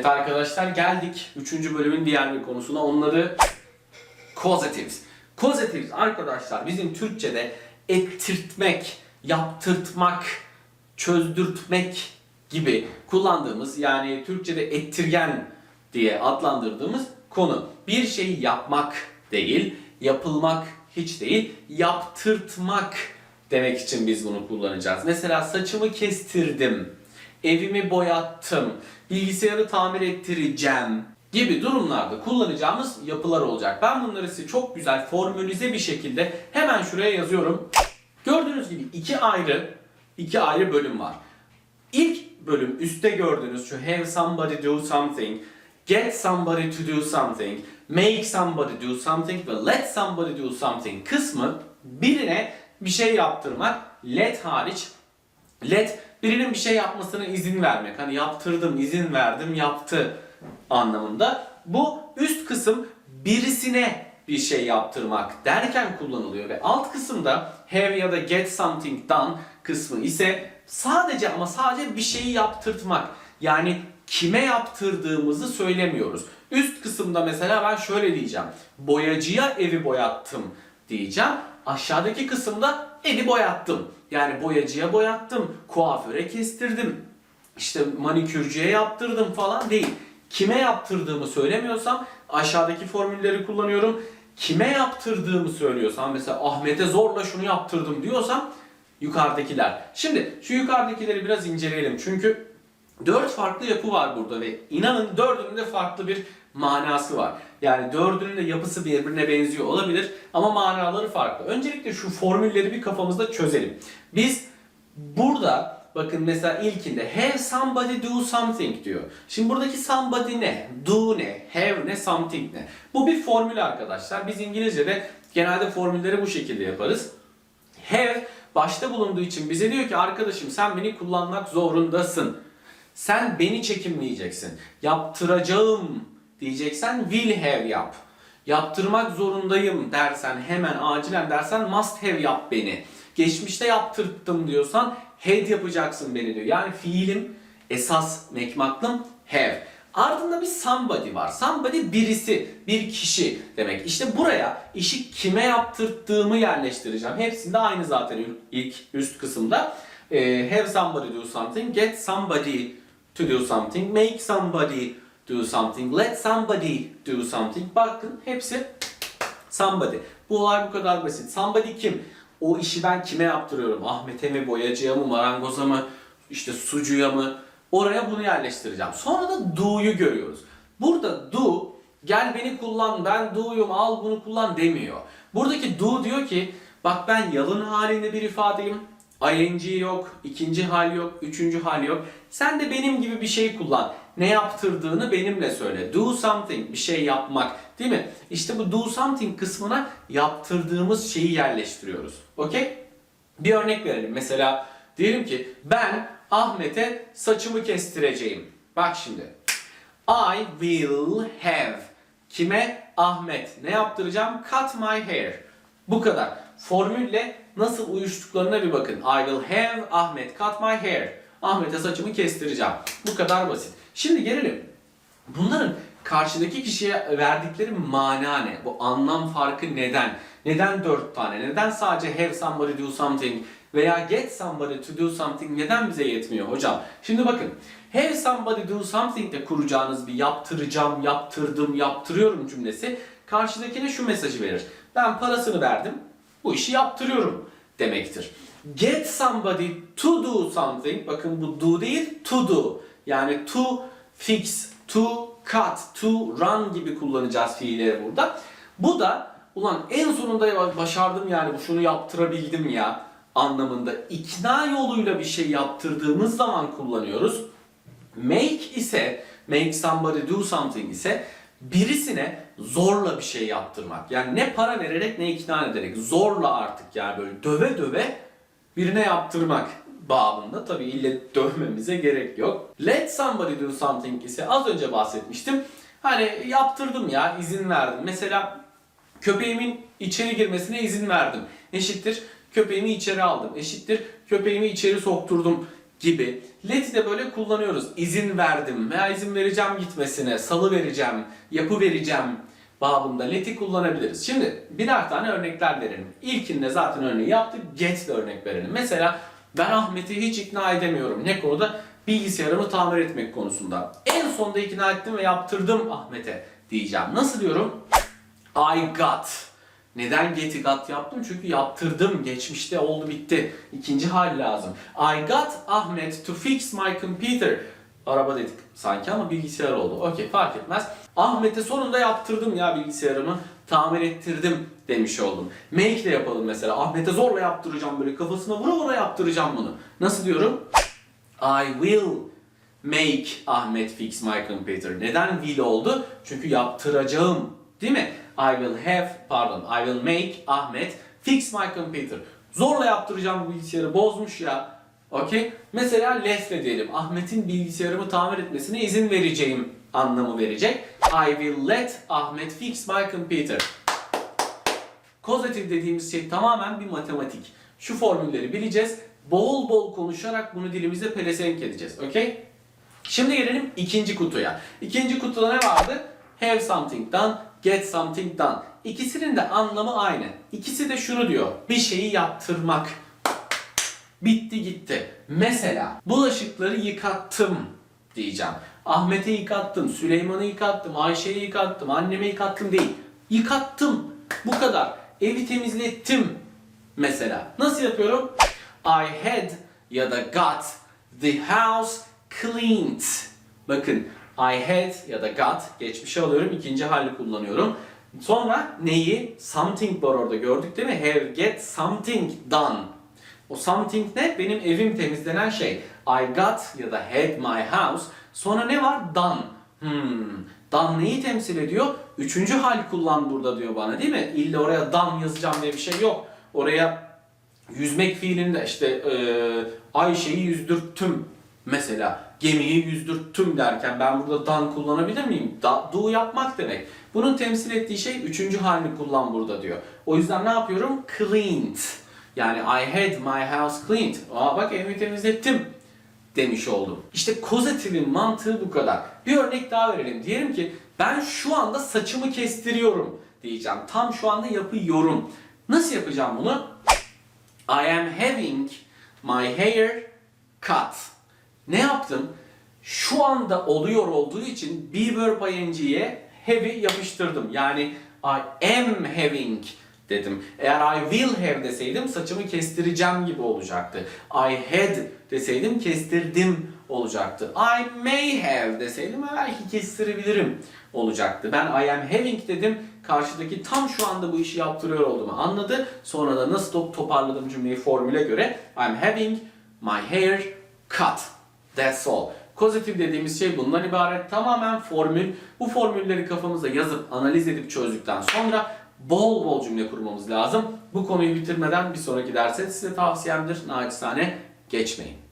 Evet arkadaşlar geldik 3. bölümün diğer bir konusuna. Onları causatives. Causatives arkadaşlar bizim Türkçe'de ettirtmek, yaptırtmak, çözdürtmek gibi kullandığımız yani Türkçe'de ettirgen diye adlandırdığımız konu. Bir şeyi yapmak değil, yapılmak hiç değil, yaptırtmak demek için biz bunu kullanacağız. Mesela saçımı kestirdim, evimi boyattım, bilgisayarı tamir ettireceğim gibi durumlarda kullanacağımız yapılar olacak. Ben bunları size çok güzel formülize bir şekilde hemen şuraya yazıyorum. Gördüğünüz gibi iki ayrı iki ayrı bölüm var. İlk bölüm üstte gördüğünüz şu have somebody do something, get somebody to do something, make somebody do something ve let somebody do something kısmı birine bir şey yaptırmak, let hariç let birinin bir şey yapmasına izin vermek. Hani yaptırdım, izin verdim, yaptı anlamında. Bu üst kısım birisine bir şey yaptırmak derken kullanılıyor ve alt kısımda have ya da get something done kısmı ise sadece ama sadece bir şeyi yaptırtmak. Yani kime yaptırdığımızı söylemiyoruz. Üst kısımda mesela ben şöyle diyeceğim. Boyacıya evi boyattım diyeceğim. Aşağıdaki kısımda evi boyattım. Yani boyacıya boyattım, kuaföre kestirdim, işte manikürcüye yaptırdım falan değil. Kime yaptırdığımı söylemiyorsam aşağıdaki formülleri kullanıyorum. Kime yaptırdığımı söylüyorsam mesela Ahmet'e zorla şunu yaptırdım diyorsam yukarıdakiler. Şimdi şu yukarıdakileri biraz inceleyelim. Çünkü dört farklı yapı var burada ve inanın dördünün de farklı bir manası var. Yani dördünün de yapısı birbirine benziyor olabilir ama manaları farklı. Öncelikle şu formülleri bir kafamızda çözelim. Biz burada bakın mesela ilkinde have somebody do something diyor. Şimdi buradaki somebody ne? Do ne? Have ne? Something ne? Bu bir formül arkadaşlar. Biz İngilizce'de genelde formülleri bu şekilde yaparız. Have başta bulunduğu için bize diyor ki arkadaşım sen beni kullanmak zorundasın. Sen beni çekimleyeceksin. Yaptıracağım diyeceksen will have yap. Yaptırmak zorundayım dersen hemen acilen dersen must have yap beni. Geçmişte yaptırttım diyorsan had yapacaksın beni diyor. Yani fiilim esas mekmaklım have. Ardında bir somebody var. Somebody birisi, bir kişi demek. İşte buraya işi kime yaptırttığımı yerleştireceğim. Hepsinde aynı zaten ilk üst kısımda. Ee, have somebody do something, get somebody to do something, make somebody do something, let somebody do something. Bakın hepsi somebody. Bu olay bu kadar basit. Somebody kim? O işi ben kime yaptırıyorum? Ahmet'e mi, boyacıya mı, marangoza mı, işte sucuya mı? Oraya bunu yerleştireceğim. Sonra da do'yu görüyoruz. Burada do gel beni kullan ben do'yum al bunu kullan demiyor. Buradaki do diyor ki bak ben yalın halinde bir ifadeyim. ing yok, ikinci hal yok, üçüncü hal yok. Sen de benim gibi bir şey kullan. Ne yaptırdığını benimle söyle. Do something, bir şey yapmak. Değil mi? İşte bu do something kısmına yaptırdığımız şeyi yerleştiriyoruz. Okey? Bir örnek verelim. Mesela diyelim ki ben Ahmet'e saçımı kestireceğim. Bak şimdi. I will have. Kime? Ahmet. Ne yaptıracağım? Cut my hair. Bu kadar. Formülle nasıl uyuştuklarına bir bakın. I will have Ahmet cut my hair. Ahmet'e saçımı kestireceğim. Bu kadar basit. Şimdi gelelim. Bunların karşıdaki kişiye verdikleri mana ne? Bu anlam farkı neden? Neden dört tane? Neden sadece have somebody do something veya get somebody to do something neden bize yetmiyor hocam? Şimdi bakın. Have somebody do something de kuracağınız bir yaptıracağım, yaptırdım, yaptırıyorum cümlesi karşıdakine şu mesajı verir. Ben parasını verdim, bu işi yaptırıyorum demektir. Get somebody to do something, bakın bu do değil to do. Yani to fix, to cut, to run gibi kullanacağız fiilleri burada. Bu da ulan en sonunda başardım yani şunu yaptırabildim ya anlamında ikna yoluyla bir şey yaptırdığımız zaman kullanıyoruz. Make ise, make somebody do something ise birisine zorla bir şey yaptırmak. Yani ne para vererek ne ikna ederek zorla artık yani böyle döve döve birine yaptırmak babında. Tabi ille dövmemize gerek yok. Let somebody do something ise az önce bahsetmiştim. Hani yaptırdım ya izin verdim. Mesela köpeğimin içeri girmesine izin verdim. Eşittir köpeğimi içeri aldım. Eşittir köpeğimi içeri sokturdum gibi. Let'i de böyle kullanıyoruz. İzin verdim veya izin vereceğim gitmesine, salı vereceğim, yapı vereceğim babında let'i kullanabiliriz. Şimdi birer tane örnekler verelim. İlkinde zaten örneği yaptık. Get de örnek verelim. Mesela ben Ahmet'i hiç ikna edemiyorum. Ne konuda? Bilgisayarımı tamir etmek konusunda. En sonda ikna ettim ve yaptırdım Ahmet'e diyeceğim. Nasıl diyorum? I got. Neden get'i got yaptım? Çünkü yaptırdım. Geçmişte oldu bitti. İkinci hal lazım. I got Ahmet to fix my computer. Araba dedik sanki ama bilgisayar oldu. Okey fark etmez. Ahmet'e sonunda yaptırdım ya bilgisayarımı. Tamir ettirdim demiş oldum. Make de yapalım mesela. Ahmet'e zorla yaptıracağım böyle kafasına vura vura yaptıracağım bunu. Nasıl diyorum? I will make Ahmet fix my computer. Neden will oldu? Çünkü yaptıracağım. Değil mi? I will have, pardon, I will make Ahmet fix my computer. Zorla yaptıracağım bu bilgisayarı bozmuş ya. Okey? Mesela lesle diyelim. Ahmet'in bilgisayarımı tamir etmesine izin vereceğim anlamı verecek. I will let Ahmet fix my computer. Kozatif dediğimiz şey tamamen bir matematik. Şu formülleri bileceğiz. Bol bol konuşarak bunu dilimizde pelesenk edeceğiz. Okey? Şimdi gelelim ikinci kutuya. İkinci kutuda ne vardı? Have something done, get something done. İkisinin de anlamı aynı. İkisi de şunu diyor. Bir şeyi yaptırmak. Bitti gitti. Mesela bulaşıkları yıkattım diyeceğim. Ahmet'i yıkattım, Süleyman'ı yıkattım, Ayşe'yi yıkattım, annemi yıkattım değil. Yıkattım. Bu kadar. Evi temizlettim mesela. Nasıl yapıyorum? I had ya da got the house cleaned. Bakın I had ya da got geçmişe alıyorum ikinci hali kullanıyorum. Sonra neyi? Something var orada gördük değil mi? Have get something done. O something ne? Benim evim temizlenen şey. I got ya da had my house. Sonra ne var? Done. Hmm. Done neyi temsil ediyor? Üçüncü hal kullan burada diyor bana değil mi? İlla oraya done yazacağım diye bir şey yok. Oraya yüzmek fiilinde işte e, Ayşe'yi yüzdürttüm mesela. Gemiyi yüzdürttüm derken ben burada done kullanabilir miyim? Da, do yapmak demek. Bunun temsil ettiği şey üçüncü halini kullan burada diyor. O yüzden ne yapıyorum? Cleaned. Yani I had my house cleaned. Aa bak evimi temizlettim demiş oldum. İşte kozatifin mantığı bu kadar. Bir örnek daha verelim. Diyelim ki ben şu anda saçımı kestiriyorum diyeceğim. Tam şu anda yapıyorum. Nasıl yapacağım bunu? I am having my hair cut. Ne yaptım? Şu anda oluyor olduğu için be verb ing'ye have'i yapıştırdım. Yani I am having dedim. Eğer I will have deseydim saçımı kestireceğim gibi olacaktı. I had deseydim kestirdim olacaktı. I may have deseydim belki kestirebilirim olacaktı. Ben I am having dedim. Karşıdaki tam şu anda bu işi yaptırıyor olduğumu anladı. Sonra da nasıl top- toparladım cümleyi formüle göre I'm having my hair cut. That's all. Kozatif dediğimiz şey bundan ibaret. Tamamen formül. Bu formülleri kafamıza yazıp analiz edip çözdükten sonra bol bol cümle kurmamız lazım. Bu konuyu bitirmeden bir sonraki derse size tavsiyemdir. Naçizane geçmeyin.